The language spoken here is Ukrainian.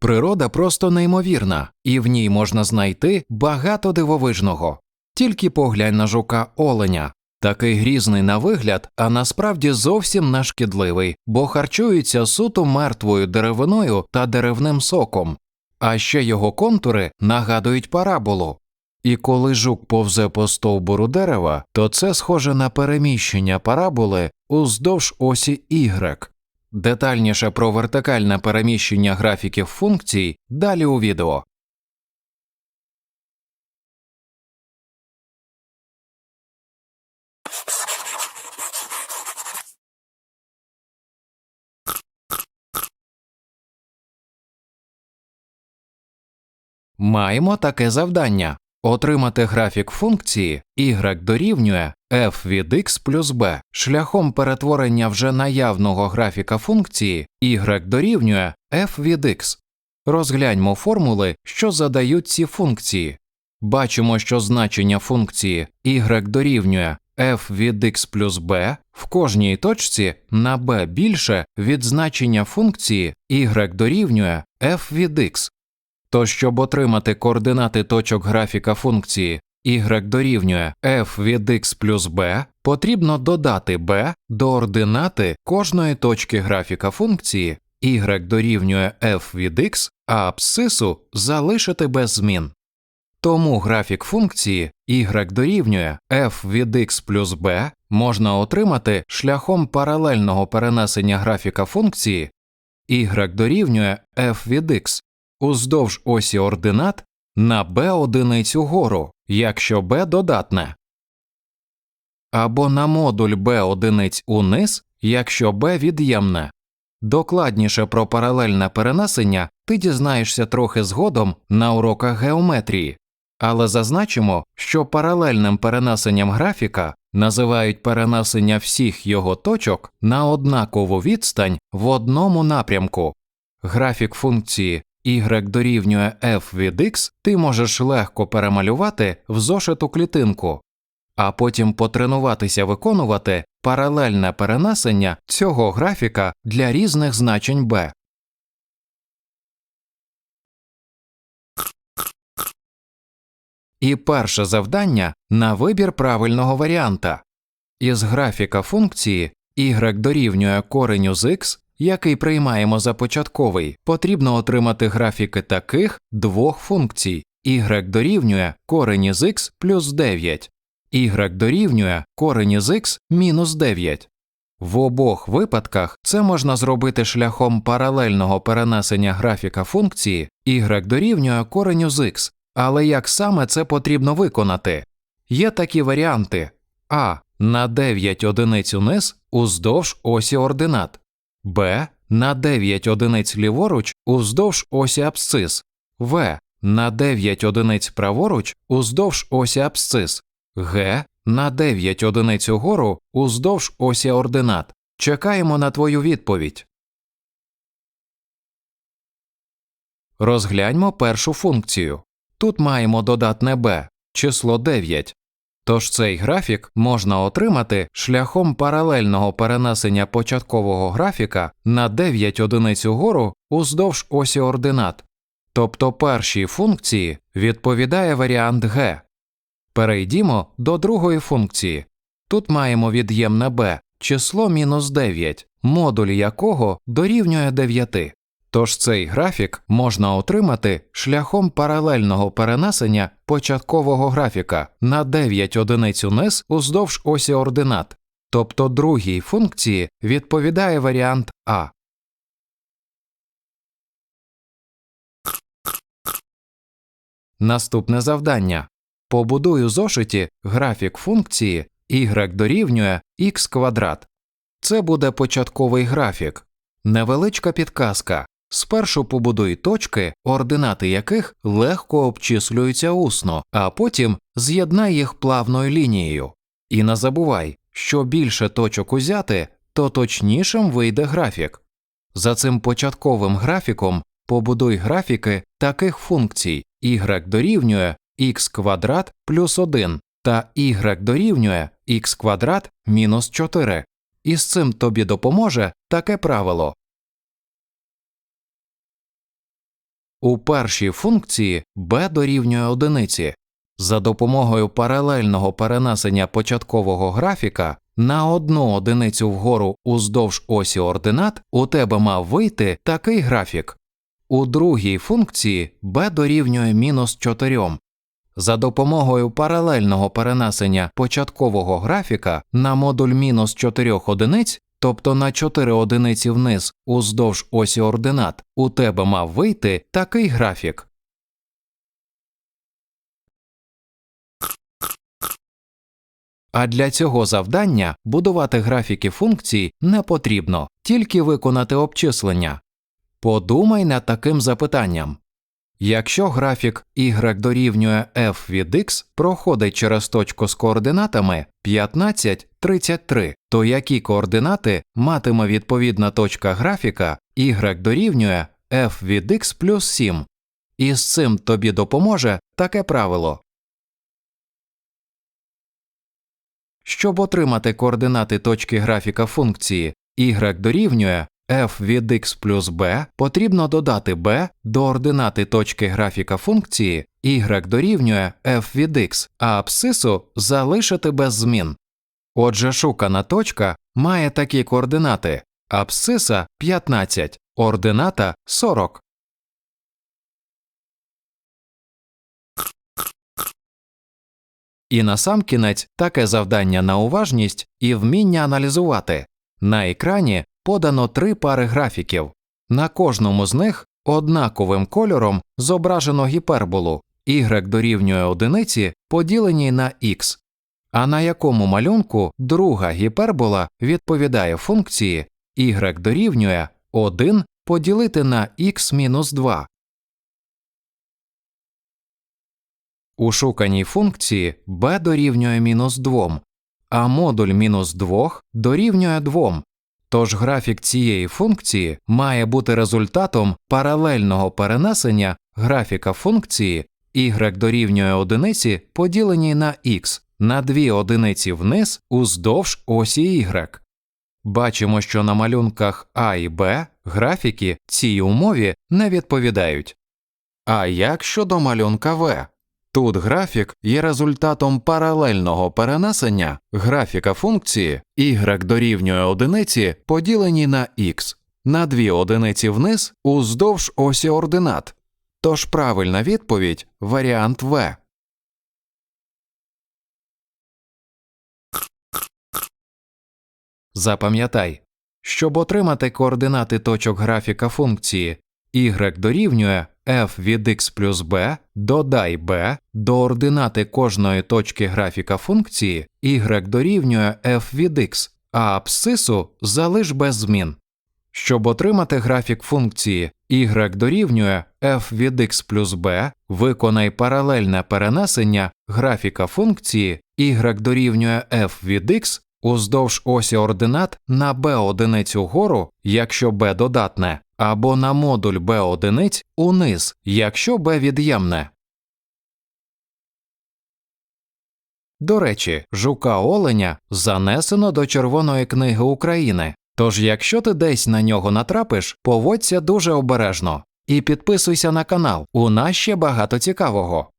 Природа просто неймовірна, і в ній можна знайти багато дивовижного. Тільки поглянь на жука оленя. Такий грізний на вигляд, а насправді зовсім не шкідливий, бо харчується суто мертвою деревиною та деревним соком, а ще його контури нагадують параболу. І коли жук повзе по стовбуру дерева, то це схоже на переміщення параболи уздовж осі Y. Детальніше про вертикальне переміщення графіків функцій далі у відео. Маємо таке завдання отримати графік функції y дорівнює f від x плюс b шляхом перетворення вже наявного графіка функції y дорівнює f від x. Розгляньмо формули, що задають ці функції. Бачимо, що значення функції y дорівнює f від x плюс b в кожній точці на b більше від значення функції y дорівнює f від x. То щоб отримати координати точок графіка функції y дорівнює f від x плюс b, потрібно додати b до ординати кожної точки графіка функції y дорівнює f від x, а абсцису залишити без змін. Тому графік функції y дорівнює f від x плюс b можна отримати шляхом паралельного перенесення графіка функції y дорівнює f від x уздовж осі ординат на b одиницю гору, якщо b додатне, або на модуль b одиниць униз, якщо b від'ємне. Докладніше про паралельне перенесення ти дізнаєшся трохи згодом на уроках геометрії, але зазначимо, що паралельним перенесенням графіка називають перенесення всіх його точок на однакову відстань в одному напрямку. Графік функції y дорівнює f від x ти можеш легко перемалювати в зошиту клітинку, а потім потренуватися виконувати паралельне перенесення цього графіка для різних значень b. І перше завдання на вибір правильного варіанта. Із графіка функції y дорівнює кореню з x який приймаємо за початковий, потрібно отримати графіки таких двох функцій. Y дорівнює корені з x плюс 9, y дорівнює корені з x мінус 9. В обох випадках це можна зробити шляхом паралельного перенесення графіка функції y дорівнює кореню з x, але як саме це потрібно виконати? Є такі варіанти. А. На 9 одиниць униз уздовж осі ординат, Б на 9 одиниць ліворуч уздовж осі абсцис, В на 9 одиниць праворуч уздовж осі абсцис, Г на 9 одиниць угору уздовж осі ординат. Чекаємо на твою відповідь. Розгляньмо першу функцію. Тут маємо додатне b, число 9, Тож цей графік можна отримати шляхом паралельного перенесення початкового графіка на 9 одиниць угору уздовж осі ординат, тобто першій функції відповідає варіант g. Перейдімо до другої функції. Тут маємо від'ємне b, число мінус 9, модуль якого дорівнює 9. Тож цей графік можна отримати шляхом паралельного перенесення початкового графіка на 9 одиниць униз уздовж осі ординат, тобто другій функції відповідає варіант А. Наступне завдання. Побудуй у зошиті графік функції y дорівнює x квадрат. Це буде початковий графік. Невеличка підказка. Спершу побудуй точки, ординати яких легко обчислюються усно, а потім з'єднай їх плавною лінією. І не забувай, що більше точок узяти, то точнішим вийде графік. За цим початковим графіком побудуй графіки таких функцій y дорівнює x квадрат плюс 1 та y дорівнює x квадрат мінус 4. І з цим тобі допоможе таке правило У першій функції b дорівнює одиниці. За допомогою паралельного перенесення початкового графіка на одну одиницю вгору уздовж осі ординат у тебе мав вийти такий графік. У другій функції b дорівнює мінус 4. За допомогою паралельного перенесення початкового графіка на модуль мінус 4 одиниць, тобто на 4 одиниці вниз уздовж осі ординат, у тебе мав вийти такий графік. А для цього завдання будувати графіки функцій не потрібно, тільки виконати обчислення. Подумай над таким запитанням. Якщо графік y дорівнює f від x проходить через точку з координатами 15, 33, то які координати матиме відповідна точка графіка y дорівнює f від x плюс 7? І з цим тобі допоможе таке правило. Щоб отримати координати точки графіка функції y дорівнює f від x плюс b, потрібно додати b до ординати точки графіка функції y дорівнює f від x, а абсцису залишити без змін. Отже, шукана точка має такі координати абсциса 15, ордината 40. І насамкінець таке завдання на уважність і вміння аналізувати. На екрані подано три пари графіків. На кожному з них однаковим кольором зображено гіперболу y дорівнює одиниці поділеній на x, а на якому малюнку друга гіпербола відповідає функції y дорівнює 1 поділити на x-2. У шуканій функції b дорівнює мінус 2, а модуль мінус 2 дорівнює 2. Тож графік цієї функції має бути результатом паралельного перенесення графіка функції y дорівнює одиниці поділеній на x на дві одиниці вниз уздовж осі y. Бачимо, що на малюнках А і Б графіки цій умові не відповідають. А як щодо малюнка В? Тут графік є результатом паралельного перенесення графіка функції y дорівнює одиниці поділені на x на дві одиниці вниз уздовж осі ординат. Тож правильна відповідь варіант В. Запам'ятай, щоб отримати координати точок графіка функції y дорівнює f від x плюс b, додай b до ординати кожної точки графіка функції y дорівнює f від x, а абсцису залиш без змін. Щоб отримати графік функції y дорівнює f від x плюс b, виконай паралельне перенесення графіка функції y дорівнює f від x уздовж осі ординат на b одиницю вгору, якщо b додатне, або на модуль b одиниць униз, якщо b від'ємне. До речі, жука оленя занесено до Червоної книги України. Тож, якщо ти десь на нього натрапиш, поводься дуже обережно і підписуйся на канал. У нас ще багато цікавого.